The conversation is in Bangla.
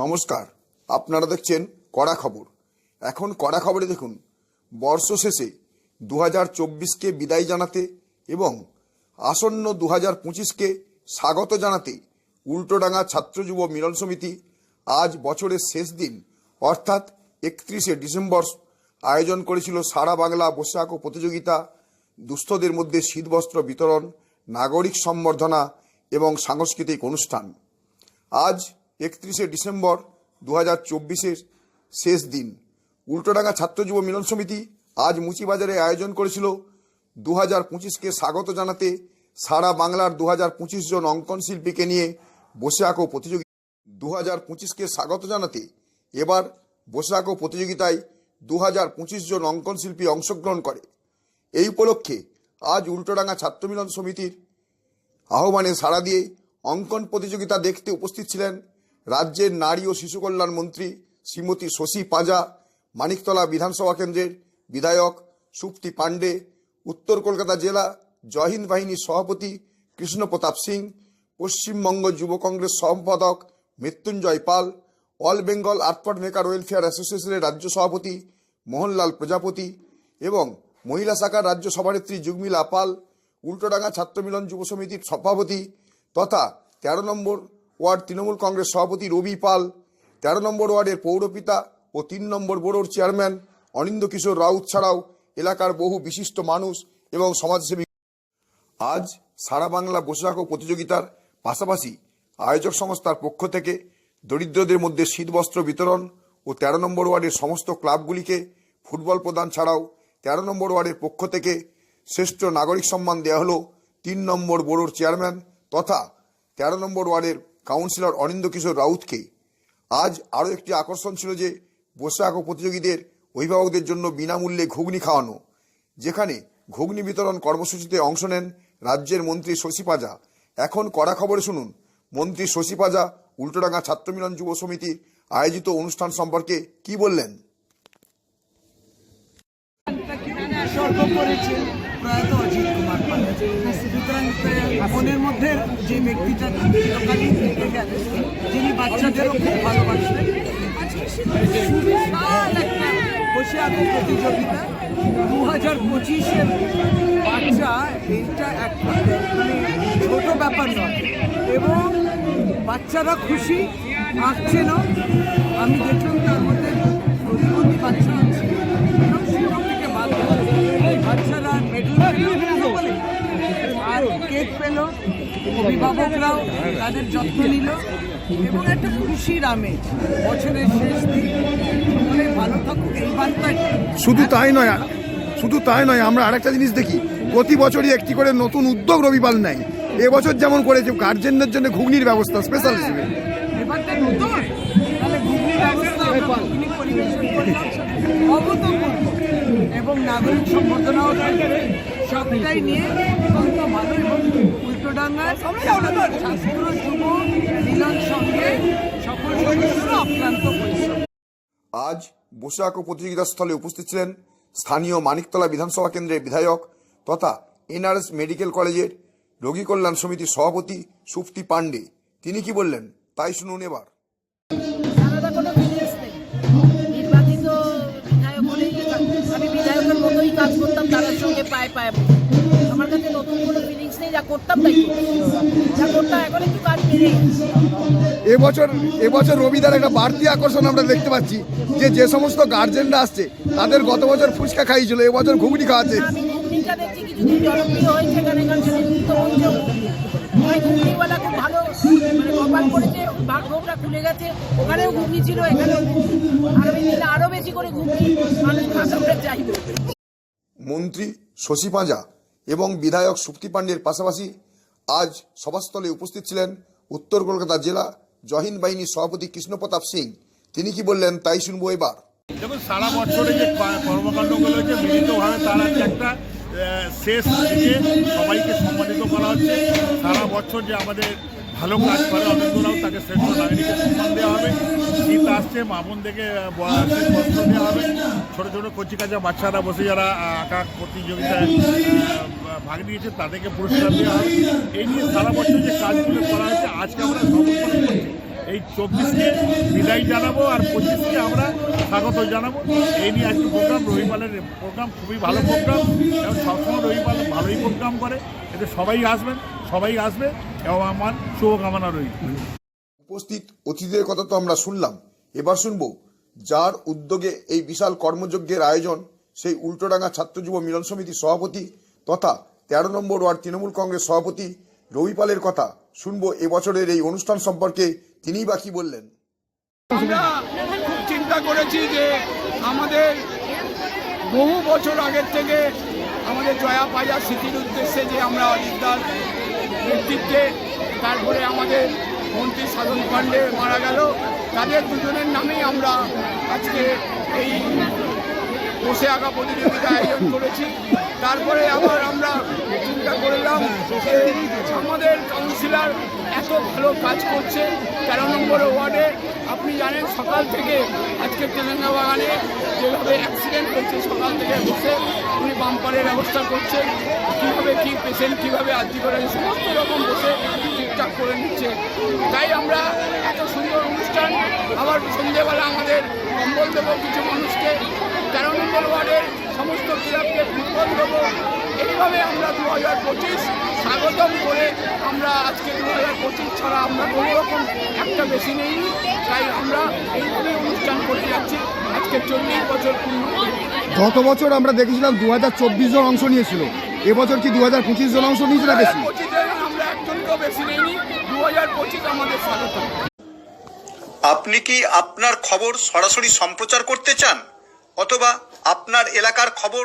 নমস্কার, আপনারা দেখছেন কড়া খবর। এখন কড়া খবরে দেখুন, বর্ষ শেষে দু হাজার চব্বিশকে বিদায় জানাতে এবং আসন্ন দু হাজার পঁচিশকে স্বাগত জানাতে উল্টোডাঙ্গা ছাত্র যুব মিলন সমিতি আজ বছরের শেষ দিন, অর্থাৎ একত্রিশে ডিসেম্বর আয়োজন করেছিল সারা বাংলা বৈশাখ ও প্রতিযোগিতা, দুস্থদের মধ্যে শীতবস্ত্র বিতরণ, নাগরিক সম্বর্ধনা এবং সাংস্কৃতিক অনুষ্ঠান। আজ একত্রিশে ডিসেম্বর দু হাজার চব্বিশের শেষ দিন। উল্টোডাঙ্গা ছাত্র যুব মিলন সমিতি আজ মুচিবাজারে আয়োজন করেছিল। দু হাজার পঁচিশকে স্বাগত জানাতে সারা বাংলার দু হাজার পঁচিশ জন অঙ্কন শিল্পীকে নিয়ে বসে আঁকো প্রতিযোগিতা দু হাজার পঁচিশকে স্বাগত জানাতে এবার বসে আঁকো প্রতিযোগিতায় দু হাজার পঁচিশ জন অঙ্কন শিল্পী অংশগ্রহণ করে। এই উপলক্ষে আজ উল্টোডাঙ্গা ছাত্র মিলন সমিতির আহ্বানে সাড়া দিয়ে অঙ্কন প্রতিযোগিতা দেখতে উপস্থিত ছিলেন রাজ্যের নারী ও শিশু কল্যাণ মন্ত্রী শ্রীমতী শশী পাঁজা, মানিকতলা বিধানসভা কেন্দ্রের বিধায়ক সুপ্তি পাণ্ডে, উত্তর কলকাতা জেলা জয়হিন্দ বাহিনীর সভাপতি কৃষ্ণপ্রতাপ সিং, পশ্চিমবঙ্গ যুব কংগ্রেস সম্পাদক মৃত্যুঞ্জয় পাল, অল বেঙ্গল আর্টপাট মেকার ওয়েলফেয়ার অ্যাসোসিয়েশনের রাজ্য সভাপতি মোহনলাল প্রজাপতি এবং মহিলা শাখার রাজ্য সভানেত্রী যুগমিলা পাল, উল্টোডাঙ্গা ছাত্র মিলন যুব সমিতির সভাপতি তথা তেরো নম্বর ওয়ার্ড তৃণমূল কংগ্রেস সভাপতি রবি পাল, তেরো নম্বর ওয়ার্ডের পৌরপিতা ও তিন নম্বর বোর্ডের চেয়ারম্যান অনিন্দ কিশোর রাউত ছাড়াও এলাকার বহু বিশিষ্ট মানুষ এবং সমাজসেবী। আজ সারা বাংলা বৈশাখ প্রতিযোগিতার পাশাপাশি আয়োজক সংস্থার পক্ষ থেকে দরিদ্রদের মধ্যে শীতবস্ত্র বিতরণ ও তেরো নম্বর ওয়ার্ডের সমস্ত ক্লাবগুলিকে ফুটবল প্রদান ছাড়াও তেরো নম্বর ওয়ার্ডের পক্ষ থেকে শ্রেষ্ঠ নাগরিক সম্মান দেওয়া হলো তিন নম্বর বোর্ডের চেয়ারম্যান তথা তেরো নম্বর ওয়ার্ডের কাউন্সিলর অনিন্দ কিশোর রাউতকে। আজ আরও একটি আকর্ষণ ছিল যে বৈশাখ প্রতিযোগীদের অভিভাবকদের জন্য বিনামূল্যে ঘুগনি খাওয়ানো, যেখানে ঘুগনি বিতরণ কর্মসূচিতে অংশ নেন রাজ্যের মন্ত্রী শশী পাজা। এখন কড়া খবরে শুনুন, মন্ত্রী শশী পাজা, উল্টোডাঙ্গা ছাত্রমিলন যুব সমিতি আয়োজিত অনুষ্ঠান সম্পর্কে কি বললেন? প্রয়াত সুতরাং মনের মধ্যে যে ব্যক্তিটা চিরকালই থেকে গেলেন যিনি বাচ্চাদেরও খুব ভালোবাসেন বসে প্রতিযোগিতা। দু হাজার পঁচিশের বাচ্চা এটা একটা মানে ছোট ব্যাপার নয়। এবং বাচ্চারা খুশি আঁকছে না। আমি দেখলাম তার পেল অভিভাবকরাও তাদের যত্ন নিল এবং একটা খুশির আমেজ। বছরের শেষ দিন। সকলে ভালো থাকুক এই বার্তাটি শুধু তাই নয় শুধু তাই নয় আমরা আরেকটা জিনিস দেখি। প্রতি বছরই একটি করে নতুন উদ্যোগ রবিপাল নেয়। এবছর যেমন করেছে গার্জেনদের জন্য ঘুগনির ব্যবস্থা স্পেশাল হিসেবে। এবং নাগরিক সম্বর্ধনাও সবটাই নিয়ে অত্যন্ত ভালো এবং উল্টোডাঙ্গায় ছাত্র যুব মিলন সঙ্গে সকল পরিশ্রম আজ বৈশাখ প্রতিযোগিতা স্থলে উপস্থিত ছিলেন স্থানীয় মানিকতলা বিধানসভা কেন্দ্রের বিধায়ক তথা এনআরএস মেডিকেল কলেজের রোগী কল্যাণ সমিতির সভাপতি সুপ্তি পাণ্ডে। তিনি কি বললেন, তাই শুনুন এবার। করতাম তাই যা করতাম এখন একটু কাজ এবছর এবছর রবিদার একটা বাড়তি আকর্ষণ আমরা দেখতে পাচ্ছি যে যে সমস্ত গার্জেনরা আসছে তাদের গত বছর ফুচকা খাইয়েছিল এবছর ঘুগনি খাওয়াচ্ছে। আমি ঘুগনিটা দেখছি কিছুদিন জনপ্রিয় হয়েছে এখানে কারণ সেদিন তো হচ্ছে ওই ঘুগনিওয়ালা খুব ভালো মানে কপাল করেছে ভাগ্যটা খুলে গেছে ওখানেও ঘুগনি ছিল এখানেও ঘুগনি। আগামী দিনে আরও বেশি করে ঘুগনি মানুষ চাইবে। মন্ত্রী শশী পাঁজা এবং বিধায়ক সুপ্তি পাণ্ডের পাশাপাশি আজ সভাস্থলে উপস্থিত ছিলেন উত্তর কলকাতা জেলা জহিন বাহিনীর সভাপতি কৃষ্ণপ্রতাপ সিং। তিনি কি বললেন তাই শুনব এবার। দেখুন, সারা বছরে যে কর্মকাণ্ডগুলো হচ্ছে মিলিতভাবে তার একটা শেষ দিকে সবাইকে সম্মানিত করা হচ্ছে। সারা বছর যে আমাদের ভালো কাজ করে অনেকগুলোও তাকে শ্রেষ্ঠ নাগরিকের সম্মান দেওয়া হবে। শীত আসছে, মামুন থেকে বস্ত্র দেওয়া হবে। ছোটো ছোটো কচি কাঁচা বাচ্চারা বসে যারা আঁকা প্রতিযোগিতায় ভাগ নিয়েছে তাদেরকে পুরস্কার দেওয়া হবে এই নিয়ে সারা বছর যে কাজগুলো করা হয়েছে, আজকে আমরা সমর্পণ করছি। এই চব্বিশকে বিদায় জানাব আর পঁচিশকে আমরা স্বাগত জানাব। এই নিয়ে আজকে প্রোগ্রাম রবিপালের প্রোগ্রাম খুবই ভালো প্রোগ্রাম এবং সবসময় রবিপাল ভালোই প্রোগ্রাম করে। এতে সবাই আসবেন, সবাই আসবে এবং আমার শুভকামনা রইল। উপস্থিত অতিথিদের কথা তো আমরা শুনলাম। এবার শুনব, যার উদ্যোগে এই বিশাল কর্মযজ্ঞের আয়োজন, সেই উল্টোডাঙ্গা ছাত্র যুব মিলন সমিতির সভাপতি তথা তেরো নম্বর ওয়ার্ড তৃণমূল কংগ্রেস সভাপতি রবিপালের কথা শুনব এবছরের এই অনুষ্ঠান সম্পর্কে তিনিই বা কি বললেন। আমরা খুব চিন্তা করেছি যে আমাদের বহু বছর আগের থেকে আমাদের জয়া পাজা স্মৃতির উদ্দেশ্যে যে আমরা অজিতদার নেতৃত্বে, তারপরে আমাদের মন্ত্রী সাধন পাণ্ডে মারা গেল, তাদের দুজনের নামেই আমরা আজকে এই বসে আঁকা প্রতিযোগিতা আয়োজন করেছি। তারপরে আবার আমরা চিন্তা করলাম যে আমাদের কাউন্সিলর এত ভালো কাজ করছে, তেরো নম্বর ওয়ার্ডে। আপনি জানেন, সকাল থেকে আজকে তেলেঙ্গা বাগানে যেভাবে অ্যাক্সিডেন্ট হচ্ছে, সকাল থেকে বসে উনি বাম্পারের ব্যবস্থা করছে, কীভাবে কী পেশেন্ট কীভাবে আর্জি করে সমস্ত রকম বসে ঠিকঠাক করে নিচ্ছে। তাই আমরা এত সুন্দর অনুষ্ঠান, আবার সন্ধ্যেবেলা আমাদের কম্বল দেবো কিছু মানুষকে তেরো নম্বর ওয়ার্ডের ক্লাবকে ফুটবল দেবো এইভাবে আমরা দু হাজার পঁচিশ স্বাগতম করে আমরা আজকে দু হাজার পঁচিশ ছাড়া আমরা কোনো রকম একটা বেশি নেই। তাই আমরা এইভাবে অনুষ্ঠান করে যাচ্ছি। আজকে চল্লিশ বছর পূর্ণ। গত বছর আমরা দেখেছিলাম দু হাজার চব্বিশ জন অংশ নিয়েছিল। এবছর কি দু হাজার পঁচিশ জন অংশ নিয়েছিল বেশি? আমরা একজনকেও বেশি নেইনি। দু হাজার পঁচিশ আমাদের স্বাগত আপনি কি আপনার খবর সরাসরি সম্প্রচার করতে চান? অথবা আপনার এলাকার খবর